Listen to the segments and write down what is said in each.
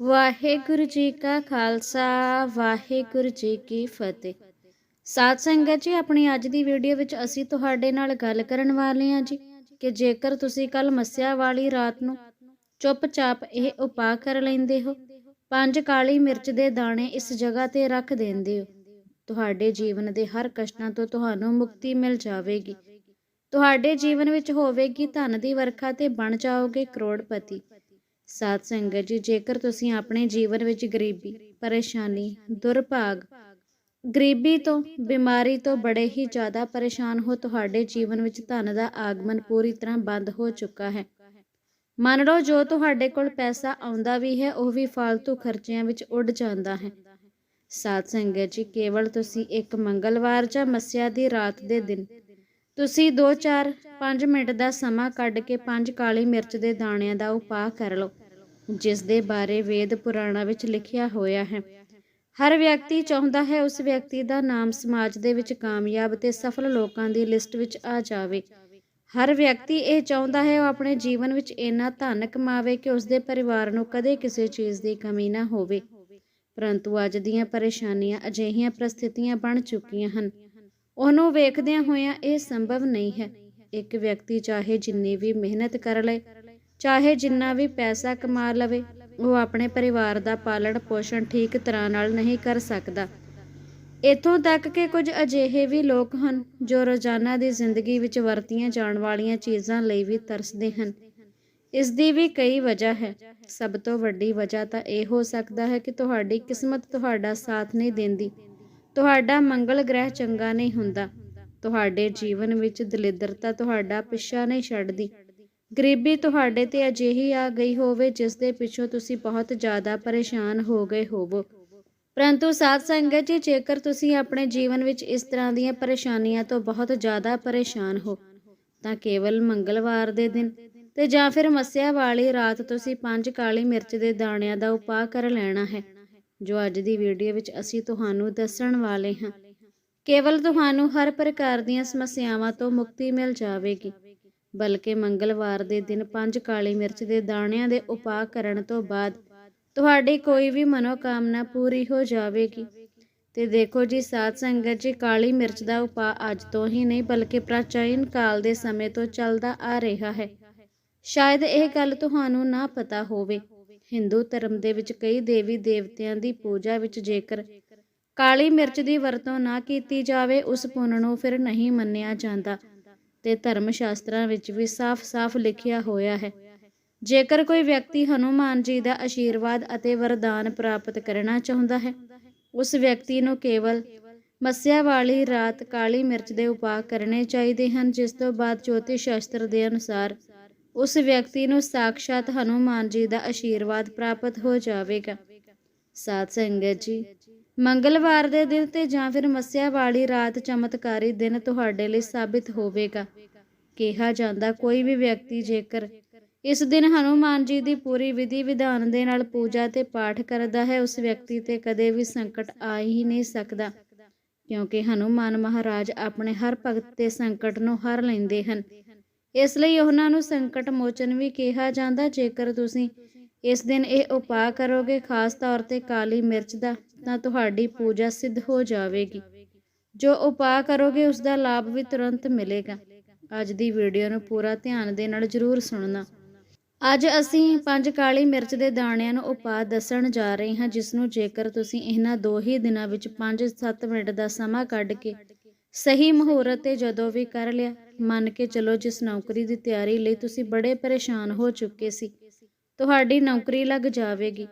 ਵਾਹਿਗੁਰੂ ਜੀ ਕਾ ਖਾਲਸਾ, ਵਾਹਿਗੁਰੂ ਜੀ ਕੀ ਫਤਿਹ। ਸਾਧ ਸੰਗਤ ਜੀ, ਆਪਣੀ ਅੱਜ ਦੀ ਵੀਡੀਓ ਵਿੱਚ ਅਸੀਂ ਤੁਹਾਡੇ ਨਾਲ ਗੱਲ ਕਰਨ ਵਾਲੇ ਹਾਂ ਜੀ ਕਿ ਜੇਕਰ ਤੁਸੀਂ ਕੱਲ ਮੱਸਿਆ ਵਾਲੀ ਰਾਤ ਨੂੰ ਚੁੱਪਚਾਪ ਇਹ ਉਪਾਅ ਕਰ ਲੈਂਦੇ ਹੋ, ਪੰਜ ਕਾਲੀ ਮਿਰਚ ਦੇ ਦਾਣੇ ਇਸ ਜਗ੍ਹਾ ਤੇ ਰੱਖ ਦਿੰਦੇ ਹੋ, ਤੁਹਾਡੇ ਜੀਵਨ ਦੇ ਹਰ ਕਸ਼ਟਾਂ ਤੋਂ ਤੁਹਾਨੂੰ ਮੁਕਤੀ ਮਿਲ ਜਾਵੇਗੀ। ਤੁਹਾਡੇ ਜੀਵਨ ਵਿੱਚ ਹੋਵੇਗੀ ਧਨ ਦੀ ਵਰਖਾ ਤੇ ਬਣ ਜਾਓਗੇ ਕਰੋੜਪਤੀ। ਸਾਧ ਸੰਗਤ ਜੀ, ਜੇਕਰ ਤੁਸੀਂ ਆਪਣੇ ਜੀਵਨ ਵਿੱਚ ਗਰੀਬੀ, ਪਰੇਸ਼ਾਨੀ, ਦੁਰਭਾਗ, ਗਰੀਬੀ ਤੋਂ, ਬਿਮਾਰੀ ਤੋਂ ਬੜੇ ਹੀ ਜ਼ਿਆਦਾ ਪਰੇਸ਼ਾਨ ਹੋ, ਤੁਹਾਡੇ ਜੀਵਨ ਵਿੱਚ ਧਨ ਦਾ ਆਗਮਨ ਪੂਰੀ ਤਰ੍ਹਾਂ ਬੰਦ ਹੋ ਚੁੱਕਾ ਹੈ। ਮੰਨ ਲਓ, ਜੋ ਤੁਹਾਡੇ ਕੋਲ ਪੈਸਾ ਆਉਂਦਾ ਵੀ ਹੈ, ਉਹ ਵੀ ਫालतू ਖਰਚਿਆਂ ਵਿੱਚ ਉੱਡ ਜਾਂਦਾ ਹੈ। ਸਾਧ ਸੰਗਤ ਜੀ, ਕੇਵਲ ਤੁਸੀਂ ਇੱਕ ਮੰਗਲਵਾਰ ਜਾਂ ਮੱਸਿਆ ਦੀ ਰਾਤ ਦੇ ਦਿਨ ਤੁਸੀਂ 2 4 5 ਮਿੰਟ ਦਾ ਸਮਾਂ ਕੱਢ ਕੇ ਪੰਜ ਕਾਲੀ ਮਿਰਚ ਦੇ ਦਾਣਿਆਂ ਦਾ ਉਪਾਅ ਕਰ ਲਓ। ਜਿਸ ਦੇ ਬਾਰੇ ਵੇਦ ਪੁਰਾਣਾ ਵਿੱਚ ਲਿਖਿਆ ਹੋਇਆ ਹੈ। ਹਰ ਵਿਅਕਤੀ ਚਾਹੁੰਦਾ ਹੈ ਉਸ ਵਿਅਕਤੀ ਦਾ ਨਾਮ ਸਮਾਜ ਦੇ ਵਿੱਚ ਕਾਮਯਾਬ ਤੇ ਸਫਲ ਲੋਕਾਂ ਦੀ ਲਿਸਟ ਵਿੱਚ ਆ ਜਾਵੇ। ਹਰ ਵਿਅਕਤੀ ਇਹ ਚਾਹੁੰਦਾ ਹੈ ਉਹ ਆਪਣੇ ਜੀਵਨ ਵਿੱਚ ਇੰਨਾ ਧਨ ਕਮਾਵੇ ਕਿ ਉਸ ਦੇ ਪਰਿਵਾਰ ਨੂੰ ਕਦੇ ਕਿਸੇ ਚੀਜ਼ ਦੀ ਕਮੀ ਨਾ ਹੋਵੇ। ਪਰੰਤੂ ਅੱਜ ਦੀਆਂ ਪਰੇਸ਼ਾਨੀਆਂ ਅਜਿਹੀਆਂ ਪ੍ਰਸਥਿਤੀਆਂ ਬਣ ਚੁੱਕੀਆਂ ਹਨ। ਉਹਨੂੰ ਵੇਖਦਿਆਂ ਹੋਇਆਂ ਇਹ ਸੰਭਵ ਨਹੀਂ ਹੈ। ਇੱਕ ਵਿਅਕਤੀ ਚਾਹੇ ਜਿੰਨੀ ਵੀ ਮਿਹਨਤ ਕਰ ਲਏ ਚਾਹੇ ਜਿੰਨਾ ਵੀ ਪੈਸਾ ਕਮਾ ਲਵੇ, ਉਹ ਆਪਣੇ ਪਰਿਵਾਰ ਦਾ ਪਾਲਣ ਪੋਸ਼ਣ ਠੀਕ ਤਰ੍ਹਾਂ ਨਾਲ ਨਹੀਂ ਕਰ ਸਕਦਾ। ਇਥੋਂ ਤੱਕ ਕਿ ਕੁਝ ਅਜਿਹੇ ਵੀ ਲੋਕ ਹਨ ਜੋ ਰੋਜ਼ਾਨਾ ਦੀ ਜ਼ਿੰਦਗੀ ਵਿੱਚ ਵਰਤੀਆਂ ਜਾਣ ਵਾਲੀਆਂ ਚੀਜ਼ਾਂ ਲਈ ਵੀ ਤਰਸਦੇ ਹਨ। ਇਸ ਦੀ ਵੀ ਕਈ ਵਜ੍ਹਾ ਹੈ। ਸਭ ਤੋਂ ਵੱਡੀ ਵਜ੍ਹਾ ਤਾਂ ਇਹ ਹੋ ਸਕਦਾ ਹੈ ਕਿ ਤੁਹਾਡੀ ਕਿਸਮਤ ਤੁਹਾਡਾ ਸਾਥ ਨਹੀਂ ਦਿੰਦੀ। ਤੁਹਾਡਾ ਮੰਗਲ ਗ੍ਰਹਿ ਚੰਗਾ ਨਹੀਂ ਹੁੰਦਾ। ਤੁਹਾਡੇ ਜੀਵਨ ਵਿੱਚ ਦਲਿੱਦਰਤਾ ਤੁਹਾਡਾ ਪਿੱਛਾ ਨਹੀਂ ਛੱਡਦੀ। ਗਰੀਬੀ ਤੁਹਾਡੇ ਤੇ ਅਜਿਹੀ ਆ ਗਈ ਹੋਵੇ ਜਿਸ ਦੇ ਪਿੱਛੋਂ ਤੁਸੀਂ ਬਹੁਤ ਜ਼ਿਆਦਾ ਪਰੇਸ਼ਾਨ ਹੋ ਗਏ ਹੋਵੋ। ਪਰੰਤੂ ਸਾਧ ਸੰਗਤ ਜੀ, ਜੇਕਰ ਤੁਸੀਂ ਆਪਣੇ ਜੀਵਨ ਵਿੱਚ ਇਸ ਤਰ੍ਹਾਂ ਦੀਆਂ ਪਰੇਸ਼ਾਨੀਆਂ ਤੋਂ ਬਹੁਤ ਜ਼ਿਆਦਾ ਪਰੇਸ਼ਾਨ ਹੋ, ਤਾਂ ਕੇਵਲ ਮੰਗਲਵਾਰ ਦੇ ਦਿਨ ਤੇ ਜਾਂ ਫਿਰ ਮੱਸਿਆ ਵਾਲੀ ਰਾਤ ਤੁਸੀਂ ਪੰਜ ਕਾਲੀ ਮਿਰਚ ਦੇ ਦਾਣਿਆਂ ਦਾ ਉਪਾਅ ਕਰ ਲੈਣਾ ਹੈ, ਜੋ ਅੱਜ ਦੀ ਵੀਡੀਓ ਵਿੱਚ ਅਸੀਂ ਤੁਹਾਨੂੰ ਦੱਸਣ ਵਾਲੇ ਹਾਂ। ਕੇਵਲ ਤੁਹਾਨੂੰ ਹਰ ਪ੍ਰਕਾਰ ਦੀਆਂ ਸਮੱਸਿਆਵਾਂ ਤੋਂ ਮੁਕਤੀ ਮਿਲ ਜਾਵੇਗੀ। ਬਲਕਿ ਮੰਗਲਵਾਰ ਦੇ ਦਿਨ ਪੰਜ ਕਾਲੀ ਮਿਰਚ ਦੇ ਦਾਣਿਆਂ ਦੇ ਉਪਾਅ ਕਰਨ ਤੋਂ ਬਾਅਦ ਤੁਹਾਡੀ ਕੋਈ ਵੀ ਮਨੋਕਾਮਨਾ ਪੂਰੀ ਹੋ ਜਾਵੇਗੀ। ਤੇ ਦੇਖੋ ਜੀ, ਸਾਧ ਸੰਗਤ ਜੀ, ਕਾਲੀ ਮਿਰਚ ਦਾ ਉਪਾਅ ਅੱਜ ਤੋਂ ਹੀ ਨਹੀਂ, ਬਲਕਿ ਪ੍ਰਾਚੀਨ ਕਾਲ ਦੇ ਸਮੇਂ ਤੋਂ ਚੱਲਦਾ ਆ ਰਿਹਾ ਹੈ। ਸ਼ਾਇਦ ਇਹ ਗੱਲ ਤੁਹਾਨੂੰ ਨਾ ਪਤਾ ਹੋਵੇ, ਹਿੰਦੂ ਧਰਮ ਦੇ ਵਿੱਚ ਕਈ ਦੇਵੀ ਦੇਵਤਿਆਂ ਦੀ ਪੂਜਾ ਵਿੱਚ ਜੇਕਰ ਕਾਲੀ ਮਿਰਚ ਦੀ ਵਰਤੋਂ ਨਾ ਕੀਤੀ ਜਾਵੇ, ਉਸ ਪੁੰਨ ਨੂੰ ਫਿਰ ਨਹੀਂ ਮੰਨਿਆ ਜਾਂਦਾ। ਤੇ ਧਰਮ ਸ਼ਾਸਤਰਾਂ ਵਿੱਚ ਵੀ ਸਾਫ਼-ਸਾਫ਼ ਲਿਖਿਆ ਹੋਇਆ ਹੈ। ਜੇਕਰ ਕੋਈ ਵਿਅਕਤੀ ਹਨੂਮਾਨ ਜੀ ਦਾ ਆਸ਼ੀਰਵਾਦ ਅਤੇ ਵਰਦਾਨ ਪ੍ਰਾਪਤ ਕਰਨਾ ਚਾਹੁੰਦਾ ਹੈ, ਉਸ ਵਿਅਕਤੀ ਨੂੰ ਕੇਵਲ ਮੱਸਿਆ ਵਾਲੀ ਰਾਤ ਕਾਲੀ ਮਿਰਚ ਦੇ ਉਪਾਅ ਕਰਨੇ ਚਾਹੀਦੇ ਹਨ, ਜਿਸ ਤੋਂ ਬਾਅਦ ਜੋਤਿਸ਼ ਸ਼ਾਸਤਰ ਦੇ ਅਨੁਸਾਰ ਉਸ ਵਿਅਕਤੀ ਨੂੰ ਸਾਖਸ਼ਾਤ ਹਨੂਮਾਨ ਜੀ ਦਾ ਆਸ਼ੀਰਵਾਦ ਪ੍ਰਾਪਤ ਹੋ ਜਾਵੇਗਾ। ਸਾਧ ਸੰਗਤ ਜੀ ਮੰਗਲਵਾਰ ਦੇ ਦਿਨ ਤੇ ਜਾਂ ਫਿਰ ਮੱਸਿਆ ਵਾਲੀ ਰਾਤ ਚਮਤਕਾਰੀ ਦਿਨ ਤੁਹਾਡੇ ਲਈ ਸਾਬਿਤ ਹੋਵੇਗਾ। ਕਿਹਾ ਜਾਂਦਾ, ਕੋਈ ਵੀ ਵਿਅਕਤੀ ਜੇਕਰ ਇਸ ਦਿਨ ਹਨੂਮਾਨ ਜੀ ਦੀ ਪੂਰੀ ਵਿਧੀ ਵਿਧਾਨ ਦੇ ਨਾਲ ਪੂਜਾ ਤੇ ਪਾਠ ਕਰਦਾ ਹੈ, ਉਸ ਵਿਅਕਤੀ ਤੇ ਕਦੇ ਵੀ ਸੰਕਟ ਆ ਹੀ ਨਹੀਂ ਸਕਦਾ। ਕਿਉਂਕਿ ਹਨੂਮਾਨ ਮਹਾਰਾਜ ਆਪਣੇ ਹਰ ਭਗਤ ਤੇ ਸੰਕਟ ਨੂੰ ਹਰ ਲੈਂਦੇ ਹਨ। ਇਸ ਲਈ ਉਹਨਾਂ ਨੂੰ ਸੰਕਟ ਮੋਚਨ ਵੀ ਕਿਹਾ ਜਾਂਦਾ, ਜੇਕਰ ਤੁਸੀਂ ਇਸ ਦਿਨ ਇਹ ਉਪਾਅ ਕਰੋਗੇ, ਖਾਸ ਤੌਰ ਤੇ ਕਾਲੀ ਮਿਰਚ ਦਾ। ਤਾਂ ਤੁਹਾਡੀ ਪੂਜਾ ਸਿੱਧ ਹੋ ਜਾਵੇਗੀ। ਜੋ ਉਪਾਅ ਕਰੋਗੇ ਉਸ ਦਾ ਲਾਭ ਵੀ ਤੁਰੰਤ ਮਿਲੇਗਾ। ਅੱਜ ਦੀ ਵੀਡੀਓ ਨੂੰ ਪੂਰਾ ਧਿਆਨ ਦੇ ਨਾਲ ਜ਼ਰੂਰ ਸੁਣਨਾ। ਅੱਜ ਅਸੀਂ ਪੰਜ ਕਾਲੀ ਮਿਰਚ ਦੇ ਦਾਣਿਆਂ ਨੂੰ ਉਪਾਅ ਦੱਸਣ ਜਾ ਰਹੇ ਹਾਂ, ਜਿਸ ਨੂੰ ਜੇਕਰ ਤੁਸੀਂ ਇਹਨਾਂ ਦੋ ਹੀ ਦਿਨਾਂ ਵਿੱਚ 5-7 ਮਿੰਟ ਦਾ ਸਮਾਂ ਕੱਢ ਕੇ ਸਹੀ ਮੁਹੂਰਤ ਤੇ ਜਦੋਂ ਵੀ ਕਰ ਲਿਆ, ਮੰਨ ਕੇ ਚਲੋ ਜਿਸ ਨੌਕਰੀ ਦੀ ਤਿਆਰੀ ਲਈ ਤੁਸੀਂ ਬੜੇ ਪਰੇਸ਼ਾਨ ਹੋ ਚੁੱਕੇ ਸੀ, ਤੁਹਾਡੀ ਨੌਕਰੀ ਲੱਗ ਜਾਵੇਗੀ।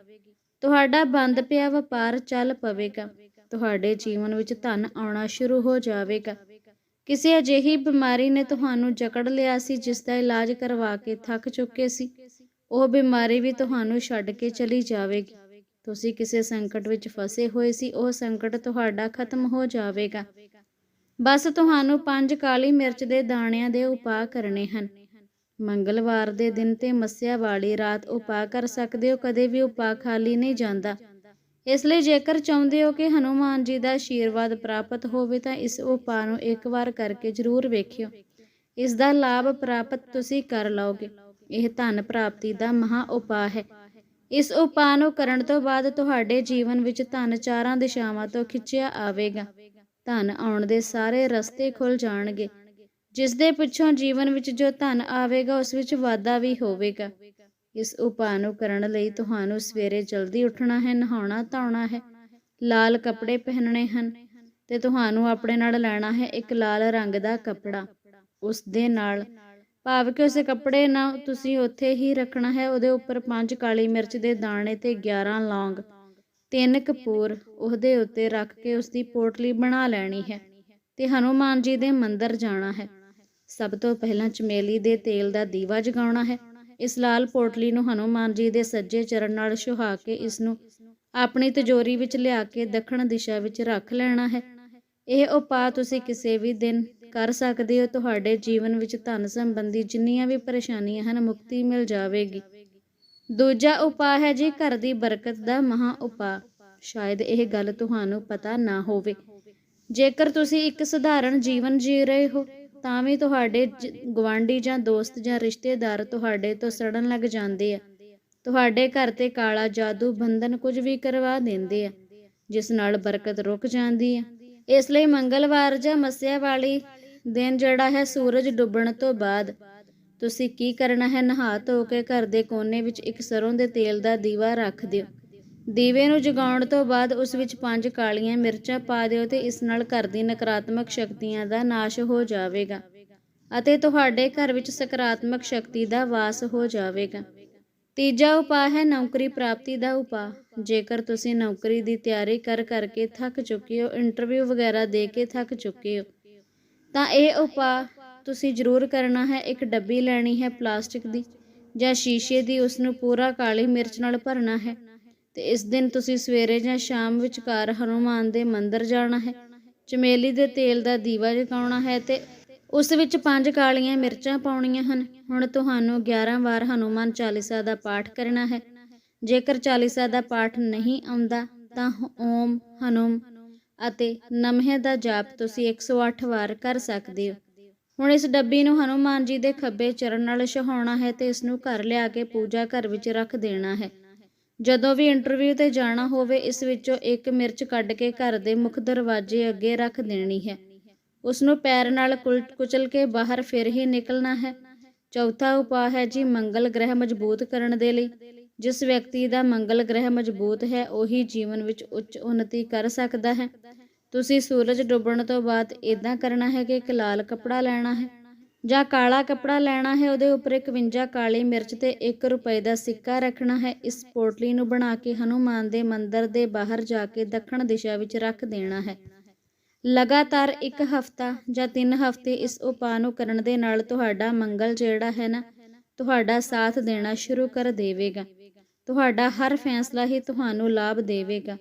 ਤੁਹਾਡਾ ਬੰਦ ਪਿਆ ਵਪਾਰ ਚੱਲ ਪਵੇਗਾ। ਤੁਹਾਡੇ ਜੀਵਨ ਵਿੱਚ ਧਨ ਆਉਣਾ ਸ਼ੁਰੂ ਹੋ ਜਾਵੇਗਾ। ਕਿਸੇ ਅਜਿਹੀ ਬਿਮਾਰੀ ਨੇ ਤੁਹਾਨੂੰ ਜਕੜ ਲਿਆ ਸੀ, ਜਿਸ ਦਾ ਇਲਾਜ ਕਰਵਾ ਕੇ ਥੱਕ ਚੁੱਕੇ ਸੀ। ਉਹ ਬਿਮਾਰੀ ਵੀ ਤੁਹਾਨੂੰ ਛੱਡ ਕੇ ਚਲੀ ਜਾਵੇਗੀ। ਤੁਸੀਂ ਕਿਸੇ ਸੰਕਟ ਵਿੱਚ ਫਸੇ ਹੋਏ ਸੀ, ਉਹ ਸੰਕਟ ਤੁਹਾਡਾ ਖਤਮ ਹੋ ਜਾਵੇਗਾ। ਬਸ ਤੁਹਾਨੂੰ ਪੰਜ ਕਾਲੀ ਮਿਰਚ ਦੇ ਦਾਣਿਆਂ ਦੇ ਉਪਾਅ ਕਰਨੇ ਹਨ। ਮੰਗਲਵਾਰ ਦੇ ਦਿਨ ਤੇ ਮੱਸਿਆ ਵਾਲੀ ਰਾਤ ਉਪਾਅ ਕਰ ਸਕਦੇ ਹੋ, ਕਦੇ ਵੀ ਉਪਾਅ ਖਾਲੀ ਨਹੀਂ ਜਾਂਦਾ। ਇਸ ਲਈ ਜੇਕਰ ਚਾਹੁੰਦੇ ਹੋ ਕਿ ਹਨੂਮਾਨ ਜੀ ਦਾ ਆਸ਼ੀਰਵਾਦ ਪ੍ਰਾਪਤ ਹੋਵੇ, ਤਾਂ ਇਸ ਉਪਾਅ ਨੂੰ ਇੱਕ ਵਾਰ ਕਰਕੇ ਜ਼ਰੂਰ ਵੇਖਿਓ। ਇਸ ਦਾ ਲਾਭ ਪ੍ਰਾਪਤ ਤੁਸੀਂ ਕਰ ਲਓਗੇ। ਇਹ ਧਨ ਪ੍ਰਾਪਤੀ ਦਾ ਮਹਾ ਉਪਾਅ ਹੈ। ਇਸ ਉਪਾਅ ਨੂੰ ਕਰਨ ਤੋਂ ਬਾਅਦ ਤੁਹਾਡੇ ਜੀਵਨ ਵਿੱਚ ਧਨ ਚਾਰਾਂ ਦਿਸ਼ਾਵਾਂ ਤੋਂ ਖਿੱਚਿਆ ਆਵੇਗਾ। ਧਨ ਆਉਣ ਦੇ ਸਾਰੇ ਰਸਤੇ ਖੁੱਲ ਜਾਣਗੇ। ਜਿਸ ਦੇ ਪਿੱਛੋਂ ਜੀਵਨ ਵਿੱਚ ਜੋ ਧਨ ਆਵੇਗਾ, ਉਸ ਵਿੱਚ ਵਾਧਾ ਵੀ ਹੋਵੇਗਾ। ਇਸ ਉਪਾਅ ਨੂੰ ਕਰਨ ਲਈ ਤੁਹਾਨੂੰ ਸਵੇਰੇ ਜਲਦੀ ਉੱਠਣਾ ਹੈ, ਨਹਾਉਣਾ, ਧੋਣਾ ਹੈ। ਲਾਲ ਕੱਪੜੇ ਪਹਿਨਣੇ ਹਨ ਤੇ ਤੁਹਾਨੂੰ ਆਪਣੇ ਨਾਲ ਲੈਣਾ ਹੈ ਇੱਕ ਲਾਲ ਰੰਗ ਦਾ ਕੱਪੜਾ। ਉਸ ਦੇ ਨਾਲ ਭਾਵ ਕਿ ਉਸ ਕੱਪੜੇ ਨਾਲ ਤੁਸੀਂ ਉੱਥੇ ਹੀ ਰੱਖਣਾ ਹੈ, ਉਹਦੇ ਉੱਪਰ ਪੰਜ ਕਾਲੀ ਮਿਰਚ ਦੇ ਦਾਣੇ ਤੇ 11 ਲੌਂਗ, ਤਿੰਨ ਕਪੂਰ ਉਹਦੇ ਉੱਤੇ ਰੱਖ ਕੇ ਉਸ ਦੀ ਪੋਟਲੀ ਬਣਾ ਲੈਣੀ ਹੈ ਤੇ ਹਨੂਮਾਨ ਜੀ ਦੇ ਮੰਦਿਰ ਜਾਣਾ ਹੈ। ਸਭ ਤੋਂ ਪਹਿਲਾਂ ਚਮੇਲੀ ਦੇ ਤੇਲ ਦਾ ਦੀਵਾ ਜਗਾਉਣਾ ਹੈ। ਇਸ ਲਾਲ ਪੋਟਲੀ ਨੂੰ ਹਨੂਮਾਨ ਜੀ ਦੇ ਸੱਜੇ ਚਰਨ ਨਾਲ ਸੁਹਾ ਕੇ ਇਸ ਨੂੰ ਆਪਣੀ ਤਿਜੋਰੀ ਵਿੱਚ ਲਿਆ ਕੇ ਦੱਖਣ ਦਿਸ਼ਾ ਵਿੱਚ ਰੱਖ ਲੈਣਾ ਹੈ। ਇਹ ਉਪਾਅ ਤੁਸੀਂ ਕਿਸੇ ਵੀ ਦਿਨ ਕਰ ਸਕਦੇ ਹੋ। ਤੁਹਾਡੇ ਜੀਵਨ ਵਿੱਚ ਧਨ ਸੰਬੰਧੀ ਜਿੰਨੀਆਂ ਵੀ ਪਰੇਸ਼ਾਨੀਆਂ ਹਨ, ਮੁਕਤੀ ਮਿਲ ਜਾਵੇਗੀ। ਦੂਜਾ ਉਪਾਅ ਹੈ ਜੀ ਘਰ ਦੀ ਬਰਕਤ ਦਾ ਮਹਾ ਉਪਾਅ। ਸ਼ਾਇਦ ਇਹ ਗੱਲ ਤੁਹਾਨੂੰ ਪਤਾ ਨਾ ਹੋਵੇ। ਜੇਕਰ ਤੁਸੀਂ ਇੱਕ ਸਧਾਰਨ ਜੀਵਨ ਜੀ ਰਹੇ ਹੋ ਤਾਂ ਵੀ ਤੁਹਾਡੇ ਜ- ਗੁਆਂਢੀ ਜਾਂ ਦੋਸਤ ਜਾਂ ਰਿਸ਼ਤੇਦਾਰ ਤੁਹਾਡੇ ਤੋਂ ਸੜਨ ਲੱਗ ਜਾਂਦੇ ਆ। ਤੁਹਾਡੇ ਘਰ ਤੇ ਕਾਲਾ ਜਾਦੂ ਬੰਧਨ ਕੁਝ ਵੀ ਕਰਵਾ ਦਿੰਦੇ ਆ, ਜਿਸ ਨਾਲ ਬਰਕਤ ਰੁਕ ਜਾਂਦੀ ਹੈ ਇਸ ਲਈ ਮੰਗਲਵਾਰ ਜਾਂ ਮੱਸਿਆ ਵਾਲੀ ਦਿਨ ਜਿਹੜਾ ਹੈ ਸੂਰਜ ਡੁੱਬਣ ਤੋਂ ਬਾਅਦ ਤੁਸੀਂ ਕੀ ਕਰਨਾ ਹੈ? ਨਹਾ ਧੋ ਕੇ ਘਰ ਦੇ ਕੋਨੇ ਵਿੱਚ ਇੱਕ ਸਰੋਂ ਦੇ ਤੇਲ ਦਾ ਦੀਵਾ ਰੱਖ ਦਿਓ। ਦੀਵੇ ਨੂੰ ਜਗਾਉਣ ਤੋਂ ਬਾਅਦ ਉਸ ਵਿੱਚ ਪੰਜ ਕਾਲੀਆਂ ਮਿਰਚਾਂ ਪਾ ਦਿਓ ਤੇ ਇਸ ਨਾਲ ਘਰ ਦੀ ਨਕਾਰਾਤਮਕ ਸ਼ਕਤੀਆਂ ਦਾ ਨਾਸ਼ ਹੋ ਜਾਵੇਗਾ ਅਤੇ ਤੁਹਾਡੇ ਘਰ ਵਿੱਚ ਸਕਾਰਾਤਮਕ ਸ਼ਕਤੀ ਦਾ ਵਾਸ ਹੋ ਜਾਵੇਗਾ। ਤੀਜਾ ਉਪਾਅ ਹੈ ਨੌਕਰੀ ਪ੍ਰਾਪਤੀ ਦਾ ਉਪਾਅ। ਜੇਕਰ ਤੁਸੀਂ ਨੌਕਰੀ ਦੀ ਤਿਆਰੀ ਕਰ ਕਰਕੇ ਥੱਕ ਚੁੱਕੇ ਹੋ ਇੰਟਰਵਿਊ ਵਗੈਰਾ ਦੇ ਕੇ ਥੱਕ ਚੁੱਕੇ ਹੋ, ਤਾਂ ਇਹ ਉਪਾਅ ਤੁਸੀਂ ਜ਼ਰੂਰ ਕਰਨਾ ਹੈ। ਇੱਕ ਡੱਬੀ ਲੈਣੀ ਹੈ ਪਲਾਸਟਿਕ ਦੀ ਜਾਂ ਸ਼ੀਸ਼ੇ ਦੀ, ਉਸ ਨੂੰ ਪੂਰਾ ਕਾਲੀ ਮਿਰਚ ਨਾਲ ਭਰਨਾ ਹੈ। ਤੇ ਇਸ ਦਿਨ ਤੁਸੀਂ ਸਵੇਰੇ ਜਾਂ ਸ਼ਾਮ ਵਿਚਕਾਰ ਹਨੂਮਾਨ ਦੇ ਮੰਦਿਰ ਜਾਣਾ ਹੈ। ਚਮੇਲੀ ਦੇ ਤੇਲ ਦਾ ਦੀਵਾ ਜਗਾਉਣਾ ਹੈ ਤੇ ਉਸ ਵਿੱਚ ਪੰਜ ਕਾਲੀਆਂ ਮਿਰਚਾਂ ਪਾਉਣੀਆਂ ਹਨ। ਹੁਣ ਤੁਹਾਨੂੰ 11 ਵਾਰ ਹਨੂਮਾਨ ਚਾਲੀਸਾ ਦਾ ਪਾਠ ਕਰਨਾ ਹੈ। ਜੇਕਰ ਚਾਲੀਸਾ ਦਾ ਪਾਠ ਨਹੀਂ ਆਉਂਦਾ, ਤਾਂ ਓਮ, ਹਨੂਮ ਅਤੇ ਨਮਹਿ ਦਾ ਜਾਪ ਤੁਸੀਂ 108 ਵਾਰ ਕਰ ਸਕਦੇ ਹੋ। ਹੁਣ ਇਸ ਡੱਬੀ ਨੂੰ ਹਨੂਮਾਨ ਜੀ ਦੇ ਖੱਬੇ ਚਰਨ ਨਾਲ ਛਹਾਉਣਾ ਹੈ ਤੇ ਇਸ ਨੂੰ ਘਰ ਲਿਆ ਕੇ ਪੂਜਾ ਘਰ ਵਿੱਚ ਰੱਖ ਦੇਣਾ ਹੈ। ਜਦੋਂ ਵੀ ਇੰਟਰਵਿਊ ਤੇ ਜਾਣਾ ਹੋਵੇ, ਇਸ ਵਿੱਚੋਂ ਇੱਕ ਮਿਰਚ ਕੱਢ ਕੇ ਘਰ ਦੇ ਮੁੱਖ ਦਰਵਾਜ਼ੇ ਅੱਗੇ ਰੱਖ ਦੇਣੀ ਹੈ। ਉਸ ਨੂੰ ਪੈਰ ਨਾਲ ਕੁਲ- ਕੁਚਲ ਕੇ ਬਾਹਰ ਫਿਰ ਹੀ ਨਿਕਲਣਾ ਹੈ। ਚੌਥਾ ਉਪਾਅ ਹੈ ਜੀ ਮੰਗਲ ਗ੍ਰਹਿ ਮਜ਼ਬੂਤ ਕਰਨ ਦੇ ਲਈ। ਜਿਸ ਵਿਅਕਤੀ ਦਾ ਮੰਗਲ ਗ੍ਰਹਿ ਮਜ਼ਬੂਤ ਹੈ, ਉਹੀ ਜੀਵਨ ਵਿੱਚ ਉੱਚ ਉન્નਤੀ ਕਰ ਸਕਦਾ ਹੈ। ਤੁਸੀਂ ਸੂਰਜ ਡੁੱਬਣ ਤੋਂ ਬਾਅਦ ਇਦਾਂ ਕਰਨਾ ਹੈ ਕਿ ਇੱਕ ਲਾਲ ਕੱਪੜਾ ਲੈਣਾ ਹੈ। ਜਾਂ ਕਾਲਾ ਕੱਪੜਾ ਲੈਣਾ ਹੈ, ਉਹਦੇ ਉੱਪਰ 51 ਕਾਲੀ ਮਿਰਚ ਤੇ 1 ਰੁਪਏ ਦਾ ਸਿੱਕਾ ਰੱਖਣਾ ਹੈ। ਇਸ ਪੋਟਲੀ ਨੂੰ ਬਣਾ ਕੇ ਹਨੂਮਾਨ ਦੇ ਮੰਦਿਰ ਦੇ ਬਾਹਰ ਜਾ ਕੇ ਦੱਖਣ ਦਿਸ਼ਾ ਵਿੱਚ ਰੱਖ ਦੇਣਾ ਹੈ। ਲਗਾਤਾਰ ਇੱਕ ਹਫਤਾ ਜਾਂ 3 ਹਫ਼ਤੇ ਇਸ ਉਪਾਅ ਨੂੰ ਕਰਨ ਦੇ ਨਾਲ ਤੁਹਾਡਾ ਮੰਗਲ ਜਿਹੜਾ ਹੈ ਨਾ, ਤੁਹਾਡਾ ਸਾਥ ਦੇਣਾ ਸ਼ੁਰੂ ਕਰ ਦੇਵੇਗਾ। ਤੁਹਾਡਾ ਹਰ ਫੈਸਲਾ ਹੀ ਤੁਹਾਨੂੰ ਲਾਭ ਦੇਵੇਗਾ।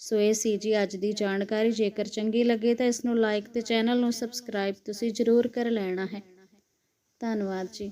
ਸੋ ਇਹ ਸੀ ਜੀ ਅੱਜ ਦੀ ਜਾਣਕਾਰੀ। ਜੇਕਰ ਚੰਗੀ ਲੱਗੇ ਤਾਂ ਇਸ ਨੂੰ ਲਾਈਕ ਤੇ ਚੈਨਲ ਨੂੰ ਸਬਸਕ੍ਰਾਈਬ ਤੁਸੀਂ ਜ਼ਰੂਰ ਕਰ ਲੈਣਾ ਹੈ। ਧੰਨਵਾਦ ਜੀ।